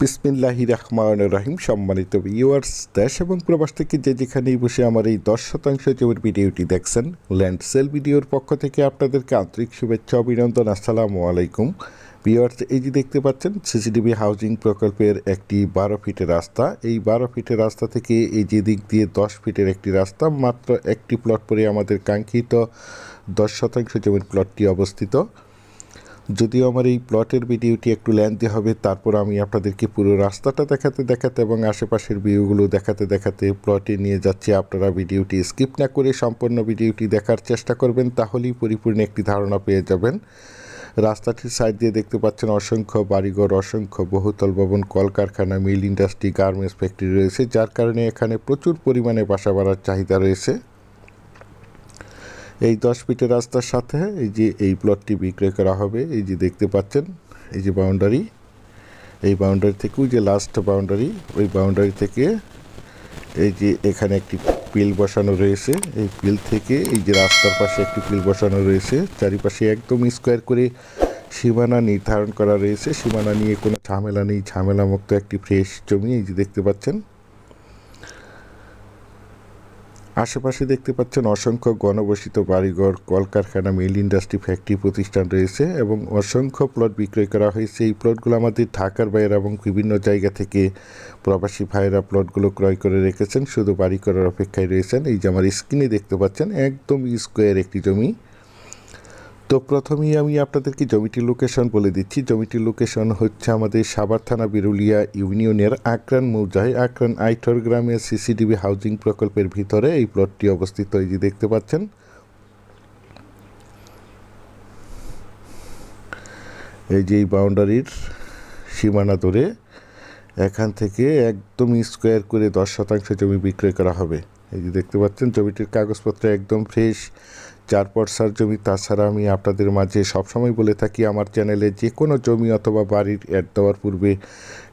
বিসমিল্লাহি রহমান রহিম। সম্মানিত ভিউয়ার্স দেশ এবং প্রবাস থেকে যে যেখানেই বসে আমার এই দশ শতাংশ জমির ভিডিওটি দেখছেন ল্যান্ড সেল ভিডিওর পক্ষ থেকে আপনাদেরকে আন্তরিক শুভেচ্ছা, অভিনন্দন, আসসালামু আলাইকুম। ভিউয়ার্স এই যে দেখতে পাচ্ছেন সিসিটিভি হাউজিং প্রকল্পের একটি বারো ফিটের রাস্তা। এই বারো ফিটের রাস্তা থেকে এই যে দিক দিয়ে দশ ফিটের একটি রাস্তা, মাত্র একটি প্লট পরে আমাদের কাঙ্ক্ষিত দশ শতাংশ জমির প্লটটি অবস্থিত। যদিও আমার এই প্লটের ভিডিওটি একটু লেন্থি হবে, তারপর আমি আপনাদেরকে পুরো রাস্তাটা দেখাতে দেখাতে এবং আশেপাশের ভিউগুলো দেখাতে দেখাতে প্লটে নিয়ে যাচ্ছি। আপনারা ভিডিওটি স্কিপ না করে সম্পূর্ণ ভিডিওটি দেখার চেষ্টা করবেন, তাহলেই পরিপূর্ণ একটি ধারণা পেয়ে যাবেন। রাস্তাটির সাইড দিয়ে দেখতে পাচ্ছেন অসংখ্য বাড়িঘর, অসংখ্য বহুতল ভবন, কলকারখানা মিল ইন্ডাস্ট্রি গার্মেন্টস ফ্যাক্টরি রয়েছে, যার কারণে এখানে প্রচুর পরিমাণে বাসা বাড়ার চাহিদা রয়েছে। এই দশ ফিটের রাস্তার সাথে এই যে এই প্লটটি বিক্রয় করা হবে, এই যে দেখতে পাচ্ছেন, এই যে বাউন্ডারি এই বাউন্ডারি থেকে ওই যে লাস্ট বাউন্ডারি ওই বাউন্ডারি থেকে এই যে এখানে একটি পিল বসানো রয়েছে, এই পিল থেকে এই যে রাস্তার পাশে একটি পিল বসানো রয়েছে, চারিপাশে একদম স্কোয়ার করে সীমানা নির্ধারণ করা রয়েছে, সীমানা নিয়ে কোনো ঝামেলা নেই ঝামেলা মুক্ত একটি ফ্রেশ জমি, এই যে দেখতে পাচ্ছেন। আশেপাশে দেখতে পাচ্ছেন অসংখ্য গণবসিত বাড়িঘর, কলকারখানা, মিল ইন্ডাস্ট্রি, ফ্যাক্টরি প্রতিষ্ঠান রয়েছে এবং অসংখ্য প্লট বিক্রয় করা হয়েছে। এই প্লটগুলো আমাদের ঢাকার বাইরে এবং বিভিন্ন জায়গা থেকে প্রবাসী ভাইয়েরা প্লটগুলো ক্রয় করে রেখেছেন। শুধু বাড়ি করার অপেক্ষায় রয়েছেন। এই যে আমার স্ক্রিনে দেখতে পাচ্ছেন, একদম স্কোয়ার একটি জমি। তো প্রথমেই আমি আপনাদেরকে জমিটির লোকেশন বলে দিচ্ছি। জমিটির লোকেশন হচ্ছে আমাদের সাভার থানা বিরুলিয়া ইউনিয়নের আকরান মৌজায়। আকরান আইঠর গ্রামের সিসিডিবি হাউজিং প্রকল্পের ভিতরে এই প্লটটি অবস্থিত, এই যে দেখতে পাচ্ছেন। এই যে এই বাউন্ডারির সীমানা ধরে এখান থেকে একদম স্কোয়ার করে দশ শতাংশ জমি বিক্রয় করা হবে। এই যে দেখতে পাচ্ছেন, জমিটির কাগজপত্র একদম ফ্রেশ চার পর্সার জমি, তাছাড়া আমি আপনাদের মাঝে সবসময় বলে থাকি, আমার চ্যানেলে যে কোনো জমি অথবা বাড়ির অ্যাড দেওয়ার পূর্বে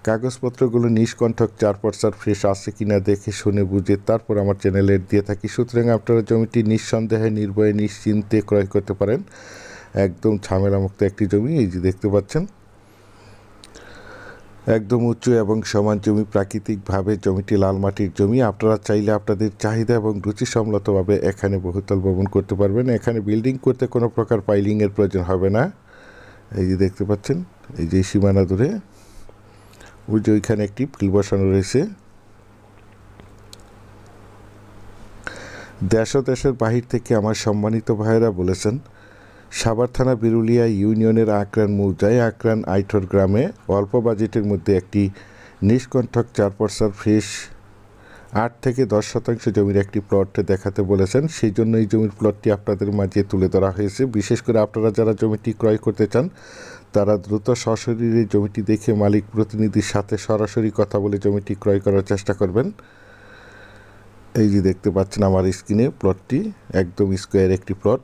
কাগজপত্রগুলো নিষ্কণ্ঠক চার পর্সার ফ্রেশ আছে কিনা দেখে শুনে বুঝে তারপর আমার চ্যানেলে দিয়ে থাকি। সুতরাং আপনারা জমিটি নিঃসন্দেহে, নির্ভয়ে, নিশ্চিন্তে ক্রয় করতে পারেন। একদম ঝামেলামুক্ত একটি জমি, এই যে দেখতে পাচ্ছেন। একদম উঁচু এবং সমান জমি, প্রাকৃতিকভাবে জমিটি লাল মাটির জমি। আপনারা চাইলে আপনাদের চাহিদা এবং রুচিসম্মতভাবে এখানে বহুতল ভবন করতে পারবেন। এখানে বিল্ডিং করতে কোনো প্রকার পাইলিংয়ের প্রয়োজন হবে না। এই যে দেখতে পাচ্ছেন, এই যে সীমানা দূরে, ওই যে ওইখানে একটি ফিল বসানো রয়েছে। দেশ দেশের বাহির থেকে আমার সম্মানিত ভাইয়েরা বলেছেন সাভার থানা বিরুলিয়া ইউনিয়নের আকরান মৌজায় আকরান আইঠর গ্রামে অল্প বাজেটের মধ্যে একটি নিষ্কণ্ঠক চার পর্সার ফ্রেশ আট থেকে দশ শতাংশ জমির একটি প্লট দেখাতে বলেছেন। সেই জন্য এই জমির প্লটটি আপনাদের মাঝে তুলে ধরা হয়েছে। বিশেষ করে আপনারা যারা জমিটি ক্রয় করতে চান, তারা দ্রুত সশরীরে জমিটি দেখে মালিক প্রতিনিধির সাথে সরাসরি কথা বলে জমিটি ক্রয় করার চেষ্টা করবেন। এই যে দেখতে পাচ্ছেন আমার স্ক্রিনে প্লটটি, একদম স্কোয়ার একটি প্লট।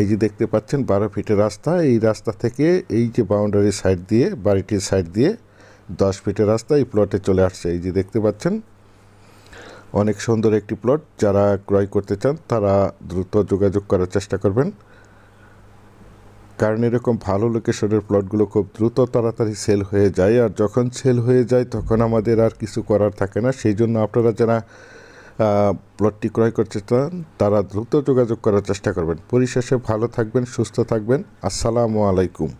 এই যে দেখতে পাচ্ছেন বারো ফিটের রাস্তা, এই রাস্তা থেকে এই যে বাউন্ডারি সাইড দিয়ে, বাড়িটির সাইড দিয়ে দশ ফিটের রাস্তা এই প্লটে চলে আসছে। এই যে দেখতে পাচ্ছেন, অনেক সুন্দর একটি প্লট যারা ক্রয় করতে চান তারা দ্রুত যোগাযোগ করার চেষ্টা করবেন। কারণ এরকম ভালো লোকেশনের প্লটগুলো খুব দ্রুত তাড়াতাড়ি সেল হয়ে যায়, আর যখন সেল হয়ে যায় তখন আমাদের আর কিছু করার থাকে না। সেই জন্য আপনারা যারা প্লটটি ক্রয় করতে চান, তারা দ্রুত যোগাযোগ করার চেষ্টা করবেন। পরিশেষে ভালো থাকবেন, সুস্থ থাকবেন। আসসালামু আলাইকুম।